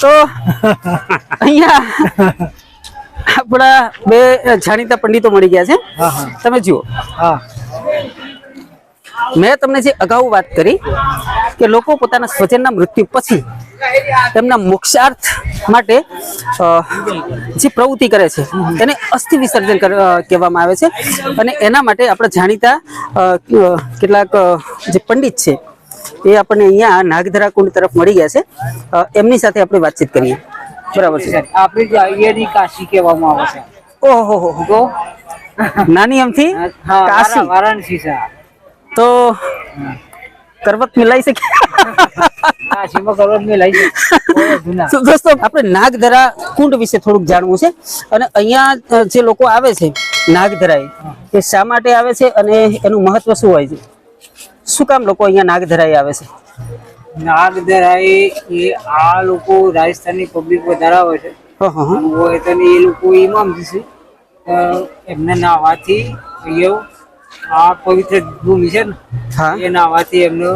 તો અહીંયા આપણા બે જાણીતા પંડિતો મળી ગયા છે. તમે જુઓ. મેં તમને જે અગાઉ વાત કરી કે લોકો પોતાના સ્વજનના મૃત્યુ પછી તેમના મોક્ષાર્થ માટે જે પ્રવૃત્તિ કરે છે તેને અસ્થિ વિસર્જન કહેવામાં આવે છે. અને એના માટે આપણે જાણીતા કેટલાક જે પંડિત છે એ આપણને અહીંયા નાગધરા કુંડ તરફ મળી ગયા છે. એમની સાથે આપણે વાતચીત કરીએ. બરાબર છે. આપણે જે અહીંયાની કાશી કહેવામાં આવે છે. ઓહો હો. નાની અમથી કાશી. વારાણસી છે તો કરવત મિલાઈ શકે દોસ્તો આપણે નાગધરા કુંડ વિશે થોડુંક જાણવું છે. અને અહીંયા જે લોકો આવે છે નાગધરાએ એ શા માટે આવે છે અને એનું મહત્વ શું હોય છે? શું કામ લોકો અહીંયા નાગધરાઈ આવે છે? નાગધરાઈ એ આ લોકો રાજસ્થાનની પબ્લિક વધારે આવે છે. હોય તો એ લોકો ઇમામ છે એમને નાવાથી આ પવિત્ર ભૂમિ છે ને એ નાવાથી એમનો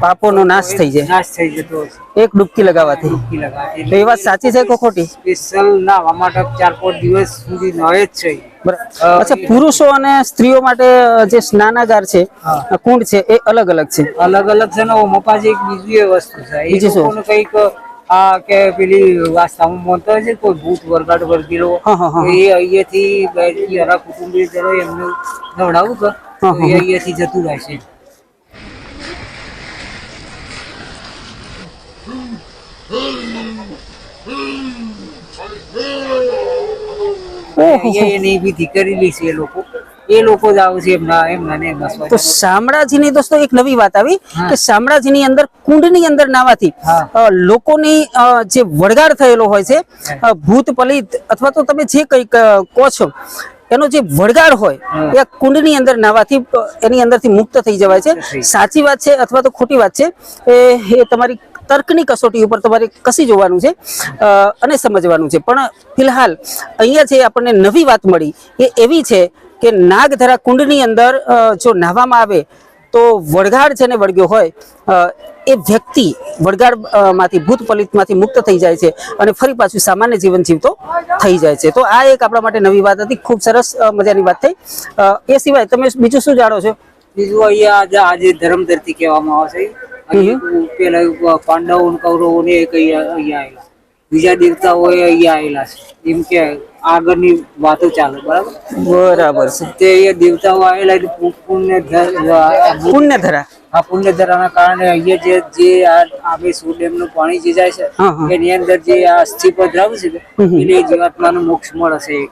પાપોનો નાશ થઈ જાય. નાશ થઈ જતો એક ડૂબકી લગાવવાથી ડૂબકી લગાવવાથી. તો એ વાત સાચી છે કે ખોટી? સ્પેશિયલ ના માટે ચાર પાંચ દિવસ સુધી નવે જ છે. અચ્છા પુરુષો અને સ્ત્રીઓ માટે જે સ્નાનાગાર છે કુંડ છે એ અલગ અલગ છે. અલગ અલગ છે ને ઓમાં પાછી એક બીજી એ વસ્તુ છે. એ? લોકોને કંઈક આ કે પેલી વાસ્તામાં હોય છે કોઈ ભૂત વરગાડ. તો એ અહીંયાથી બહારથી અરા કુટુંબી એમને નવડાવું કે અહીંયાથી જતું રહેશે. એની વિધિ કરેલી છે એ લોકો. એ લોકો જ આવે એમના એમના ને તો શામળાજીની દોસ્તો એક નવી વાત આવી કે શામળાજીની અંદર કુંડની અંદર નાવાથી લોકોની જે વળગાડ થયેલો હોય છે ભૂત પલિત અથવા તો તમે જે કંઈક કહો છો એનો જે વળગાડ હોય એ કુંડની અંદર નાવાથી એની અંદરથી મુક્ત થઈ જવાય છે. સાચી વાત છે અથવા તો ખોટી વાત છે? એ એ તમારી તર્કની કસોટી ઉપર તમારે કસી જોવાનું છે અને સમજવાનું છે. પણ ફિલહાલ અહીંયા જે આપણને નવી વાત મળી એ એવી છે કે નાગધરા કુંડની અંદર જો નાહવામાં આવે તો વળગાડ છે ને વળગ્યો હોય એ વ્યક્તિ વળગાડ અ, માંથી ભૂત પલિતમાંથી મુક્ત થઈ જાય છે અને ફરી પાછું સામાન્ય જીવન જીવતો થઈ જાય છે. તો આ એક આપણા માટે નવી વાત હતી ખૂબ સરસ મજાની વાત થઈ. એ સિવાય તમે બીજું શું જાણો છો? બીજું અહીંયા આજે આજે ધર્મ ધરતી કહેવામાં આવે છે પેલા પાંડવો કૌરવો ને અહીંયા આવેલા. બીજા દેવતાઓ અહીંયા આવેલા છે. એમ કે આગળની વાતો ચાલે બરાબર? બરાબર છે. તે અહીંયા દેવતાઓ આવેલા એટલે પુ- પુણ્ય ધ- આ પુણ્ય ધરાના કારણે અહીંયા જે જે આ આપણે સુ પાણી જે જાય છે. એની અંદર જે આ અસ્થિ છે. એને જીવાત્માનું મોક્ષ મળે છે.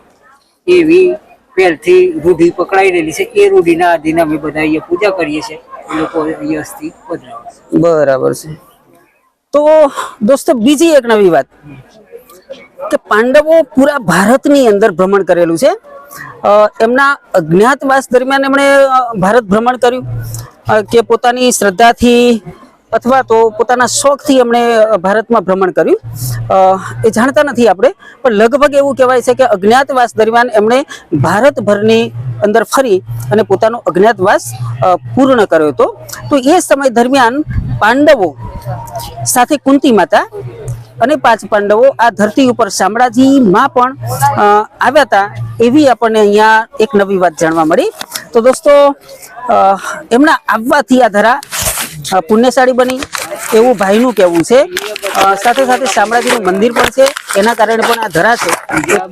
એવી પહેલથી રૂઢી પકડાઈ રહેલી છે. એ રૂઢીના આધીન અમે બધા અહીંયા પૂજા કરીએ છીએ. બરાબર છે. તો દોસ્તો, બીજી એક નવી વાત. કે પાંડવો પૂરા ભારતની અંદર ભ્રમણ કરેલું છે. એમના અજ્ઞાતવાસ દરમિયાન એમણે ભારત ભ્રમણ કર્યું. કે પોતાની શ્રદ્ધાથી અથવા તો પોતાના શોખથી એમણે ભારતમાં ભ્રમણ કર્યું. એ જાણતા નથી આપણે, પણ લગભગ એવું કહેવાય છે કે અજ્ઞાતવાસ દરમિયાન એમણે ભારતભરની અંદર ફરી અને પોતાનો અજ્ઞાતવાસ પૂર્ણ કર્યો હતો. તો એ સમય દરમિયાન પાંડવો સાથે કુંતી માતા અને પાંચ પાંડવો આ ધરતી ઉપર શામળાજીમાં પણ આવ્યા હતા એવી આપણને અહીંયા એક નવી વાત જાણવા મળી. તો દોસ્તો એમના આવવાથી આ ધરા પુણ્યશાળી બની એવું ભાઈનું કહેવું છે. સાથે સાથે શામળાજીનું મંદિર પણ છે. એના કારણે પણ આ ધરા છે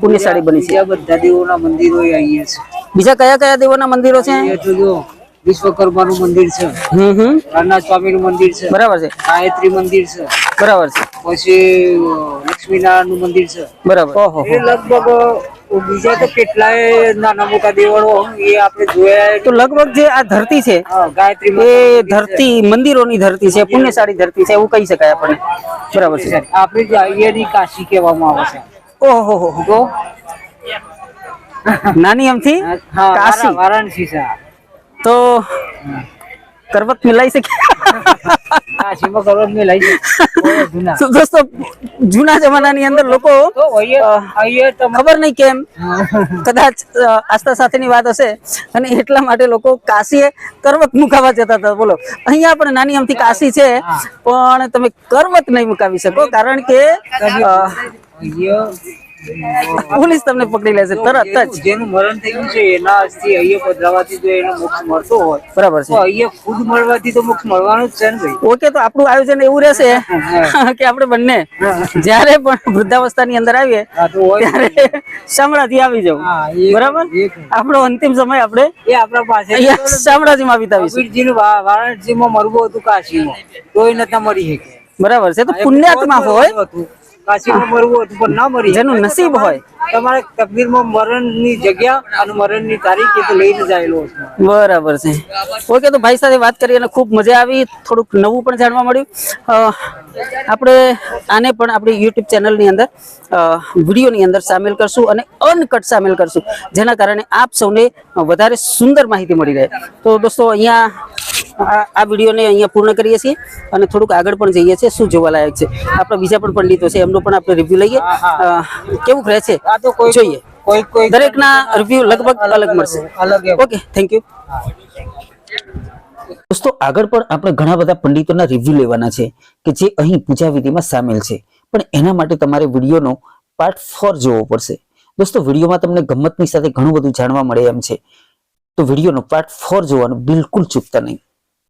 પુણ્યશાળી બની છે. બધા દેવોના મંદિરો અહીંયા છે. બીજા કયા કયા દેવોના મંદિરો છે? વિશ્વકર્મા નું મંદિર છે હમ હમ. રામનાથ સ્વામીનું મંદિર છે બરાબર છે. ગાયત્રી મંદિર છે બરાબર છે. પછી લક્ષ્મીનારાયણનું મંદિર છે. બરાબર. એ લગભગ બીજા તો કેટલાય નાના મોટા દેવળો એ આપણે જોયા તો લગભગ જે આ ધરતી છે ગાયત્રી એ. ધરતી મંદિરોની ધરતી છે પુણ્યશાળી ધરતી છે એવું કહી શકાય આપણે. બરાબર છે. આપણે જે અહીંયાની કાશી કહેવામાં આવે છે. ઓહો હો હો. તો? નાની અમથી કાશી. વારાણસી છે તો કરવત મિલાઈ શકે કાશીમાં જાય જૂના. તો દોસ્તો જૂના જમાનાની અંદર લોકો ખબર નહીં કેમ? કદાચ આસ્થા સાથેની વાત હશે. અને એટલા માટે લોકો કાશીએ કરવત મુકાવા જતા હતા. બોલો. અહીંયા પણ નાની અમથી કાશી છે પણ તમે કરવત નહીં મુકાવી શકો કારણ કે પોલીસ તમને પકડી લેશે તરત જ. જેનું- મરણ થયું છે એના અસ્થિ અહીંયા પધરાવાથી જો એનો મોક્ષ મળતો હોય. બરાબર છે. અહીંયા ખુદ મળવાથી તો મોક્ષ મળવાનું જ છે ને ભાઈ. ઓકે તો આપણું આયોજન એવું રહેશે કે આપણે બંને જ્યારે પણ વૃદ્ધાવસ્થાની અંદર આવીએ ત્યારે શામળાજી આવી જાવ. બરાબર? આપણો અંતિમ સમય આપણે એ આપણા પાસે શામળાજીમાં વિતાવીશું. કબીરજીનું વારાણસીમાં મરવું હતું કાશીમાં. કોઈ નતા મરી શકે બરાબર છે તો પુણ્યાત્મા હોય. કાશીમાં મરવું હતું પણ ના મરી જેનું નસીબ હોય. તમારે તકદીરમાં મરણની જગ્યા અને મરણની તારીખ એ તો લઈને જાયેલો બરાબર છે. ઓકે તો ભાઈ સાથે વાત કરી અને ખૂબ મજા આવી. થોડુંક નવું પણ જાણવા મળ્યું. આપણે આને પણ આપણી યુટ્યુબ ચેનલની અંદર વિડીયોની અંદર સામેલ કરશું અને અનકટ સામેલ કરશું જેના કારણે આપ સૌને વધારે સુંદર માહિતી મળી રહે. તો દોસ્તો અહીંયા આ વિડીયોને અહીંયા પૂર્ણ કરીએ છીએ અને થોડુંક આગળ પણ જઈએ છીએ શું જોવાલાયક છે. આપણા બીજા પણ પંડિતો છે એમનો પણ આપણે રિવ્યુ લઈએ. કેવું રહે છે? આ તો કોઈ જોઈએ. કોઈ કોઈ દરેકના રિવ્યુ લગભગ અલગ મળશે. ઓકે થેન્ક યુ દોસ્તો આગળ પણ આપણે ઘણા બધા પંડિતોના રિવ્યુ લેવાના છે કે જે અહીં પૂજા વિધિમાં સામેલ છે. પણ એના માટે તમારે વિડીયોનો પાર્ટ ફોર જોવો પડશે. દોસ્તો વિડીયોમાં તમને ગમતની સાથે ઘણું બધું જાણવા મળે એમ છે. તો વિડીયોનો પાર્ટ ફોર જોવાનું બિલકુલ ચૂકતા નહીં.